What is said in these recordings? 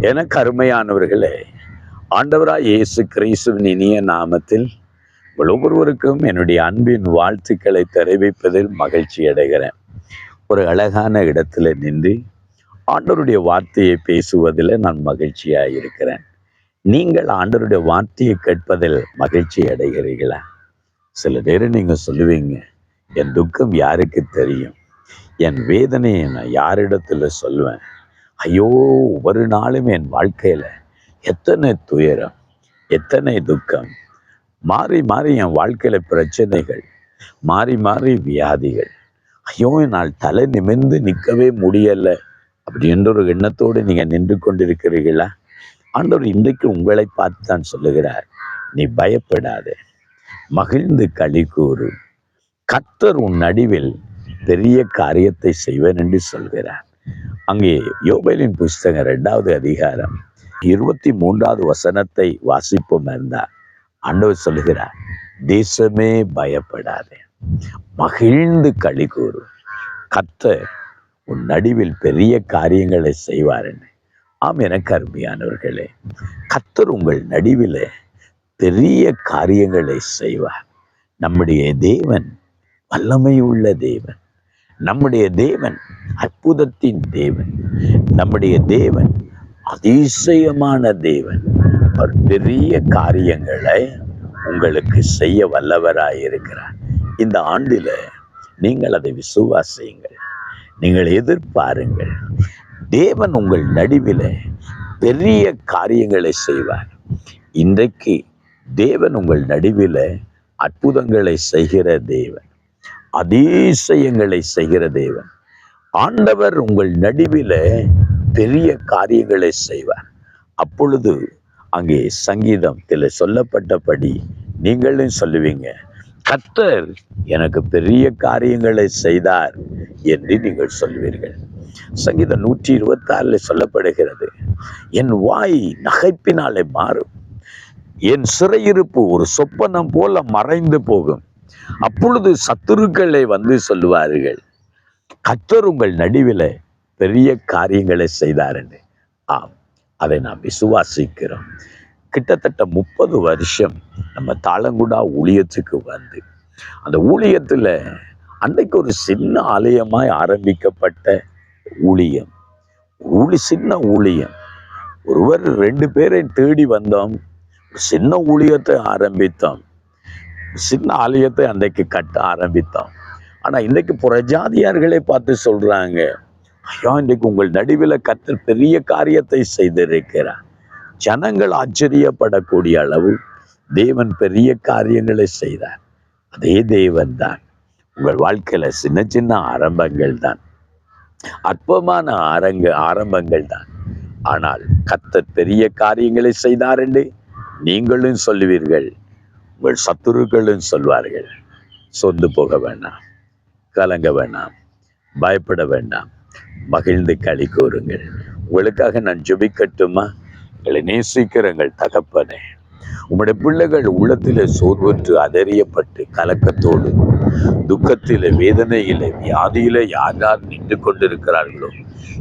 எனக்கு அருமையானவர்களே ஆண்டவராய் இயேசு கிறிஸ்துவின் இனிய நாமத்தில் ஒவ்வொருவருக்கும் என்னுடைய அன்பின் வாழ்த்துக்களை தெரிவிப்பதில் மகிழ்ச்சி அடைகிறேன். ஒரு அழகான இடத்துல நின்று ஆண்டவருடைய வார்த்தையை பேசுவதில் நான் மகிழ்ச்சியாக இருக்கிறேன். நீங்கள் ஆண்டவருடைய வார்த்தையை கேட்பதில் மகிழ்ச்சி அடைகிறீர்களா? சில நேரம் நீங்கள் சொல்லுவீங்க என் துக்கம் யாருக்கு தெரியும்? என் வேதனையை நான் யாரிடத்தில் சொல்லுவேன் ஐயோ ஒவ்வொரு நாளும் என் வாழ்க்கையில் எத்தனை துயரம் எத்தனை துக்கம். மாறி மாறி என் வாழ்க்கையில் பிரச்சனைகள் மாறி மாறி வியாதிகள். ஐயோ என்னால் தலை நிமிர்ந்து நிற்கவே முடியலை அப்படின்ற ஒரு எண்ணத்தோடு நீங்கள் நின்று கொண்டிருக்கிறீர்களா? ஆண்டவர் இன்றைக்கு உங்களை பார்த்து தான் சொல்லுகிறார் நீ பயப்படாத. மகிழ்ந்து களி கூறு. கத்தர் உன் நடுவில் பெரிய காரியத்தை செய்வேன் என்று சொல்கிறார். அங்கே யோபேலின் புஸ்தகம் ரெண்டாவது அதிகாரம் இருபத்தி மூன்றாவது வசனத்தை வாசிப்போம் இருந்தார் ஆண்டவர் சொல்லுகிறார் தேசமே பயப்படாதே மகிழ்ந்து களி கூறு கத்தர் உன் நடுவில் பெரிய காரியங்களை செய்வாருன்னு. ஆம் எனக்கு அருமையானவர்களே கத்தர் உங்கள் நடுவில் பெரிய காரியங்களை செய்வார். நம்முடைய தேவன் வல்லமை உள்ள தேவன். நம்முடைய தேவன் அற்புதத்தின் தேவன். நம்முடைய தேவன் அதிசயமான தேவன். அவர் பெரிய காரியங்களை உங்களுக்கு செய்ய வல்லவராய் இருக்கிறார். இந்த ஆண்டில் நீங்கள் அதை விசுவாசியுங்கள். நீங்கள் எதிர்பாருங்கள். தேவன் உங்கள் நடுவில் பெரிய காரியங்களை செய்வார். இன்றைக்கு தேவன் உங்கள் நடுவில் அற்புதங்களை செய்கிற தேவன். அதிசயங்களை செய்கிற தேவன். ஆண்டவர் உங்கள் நடுவில் பெரிய காரியங்களை செய்வார். அப்பொழுது அங்கே சங்கீதத்தில் சொல்லப்பட்டபடி நீங்களும் சொல்லுவீங்க கத்தர் எனக்கு பெரிய காரியங்களை செய்தார் என்று நீங்கள் சொல்வீர்கள் சங்கீதம் நூற்றி இருபத்தாறில் சொல்லப்படுகிறது என் வாய் நகைப்பினாலே மாறும் என் சிறையிருப்பு ஒரு சொப்பனம் போல மறைந்து போகும். அப்பொழுது சத்துருக்களை வந்து சொல்லுவார்கள் கத்தர் உங்கள் நடுவில் பெரிய காரியங்களை செய்தாருன்னு. ஆம் அதை நாம் விசுவாசிக்கிறோம். கிட்டத்தட்ட முப்பது வருஷம் நம்ம தாளங்குடா ஊழியத்துக்கு வந்து அந்த ஊழியத்தில் அன்னைக்கு ஒரு சின்ன ஆலயமாய் ஆரம்பிக்கப்பட்ட ஊழியம். ஊழி சின்ன ஊழியம். ஒருவர் ரெண்டு பேரை தேடி வந்தோம் சின்ன ஊழியத்தை ஆரம்பித்தோம் சின்ன ஆலயத்தை அன்றைக்கு கட்ட ஆரம்பித்தோம். ஆனால் இன்றைக்கு புறஜாதியார்களே பார்த்து சொல்கிறாங்க ஐயா இன்றைக்கு உங்கள் நடுவில் கத்தர் பெரிய காரியத்தை செய்திருக்கிறார். ஜனங்கள் ஆச்சரியப்படக்கூடிய அளவு தேவன் பெரிய காரியங்களை செய்தார். அதே தேவன் தான். உங்கள் வாழ்க்கையில் சின்ன சின்ன ஆரம்பங்கள் தான். அற்பமான ஆரங்க ஆரம்பங்கள் தான். ஆனால் கத்தர் பெரிய காரியங்களை செய்தார் என்று நீங்களும் சொல்லுவீர்கள். உங்கள் சத்துருக்களும் சொல்வார்கள். சொந்து போக வேண்டாம். கலங்க வேண்டாம். பயப்பட வேண்டாம். மகிழ்ந்து களி கூறுங்கள். உங்களுக்காக நான் ஜபிக்கட்டுமா? எங்களை நேசிக்கிறங்கள் தகப்பனே. உங்களுடைய பிள்ளைகள் உள்ளத்திலே சோர்வற்று அதறியப்பட்டு கலக்கத்தோடு துக்கத்தில வேதனையில வியாதியில யார் யார் நின்று கொண்டிருக்கிறார்களோ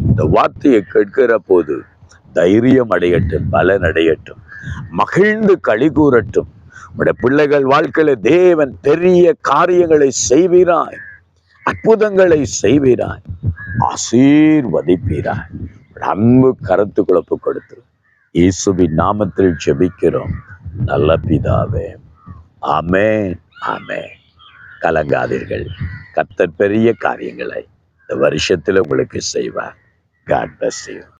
இந்த வார்த்தையை கேட்கிற போது தைரியம் அடையட்டும் பலன் அடையட்டும் மகிழ்ந்து களி கூறட்டும். உங்களுடைய பிள்ளைகள் வாழ்க்கையில தேவன் பெரிய காரியங்களை செய்வீராய். அற்புதங்களை செய்வீராய். ஆசீர்வதிப்பீராய். அன்பு கருத்து குழப்பு கொடுத்து இயேசுவின் நாமத்தில் ஜெபிக்கிறோம். நல்ல பிதாவே. ஆமே ஆமே கலங்காதீர்கள். கத்தர் பெரிய காரியங்களை இந்த வருஷத்தில் உங்களுக்கு செய்வார். God bless you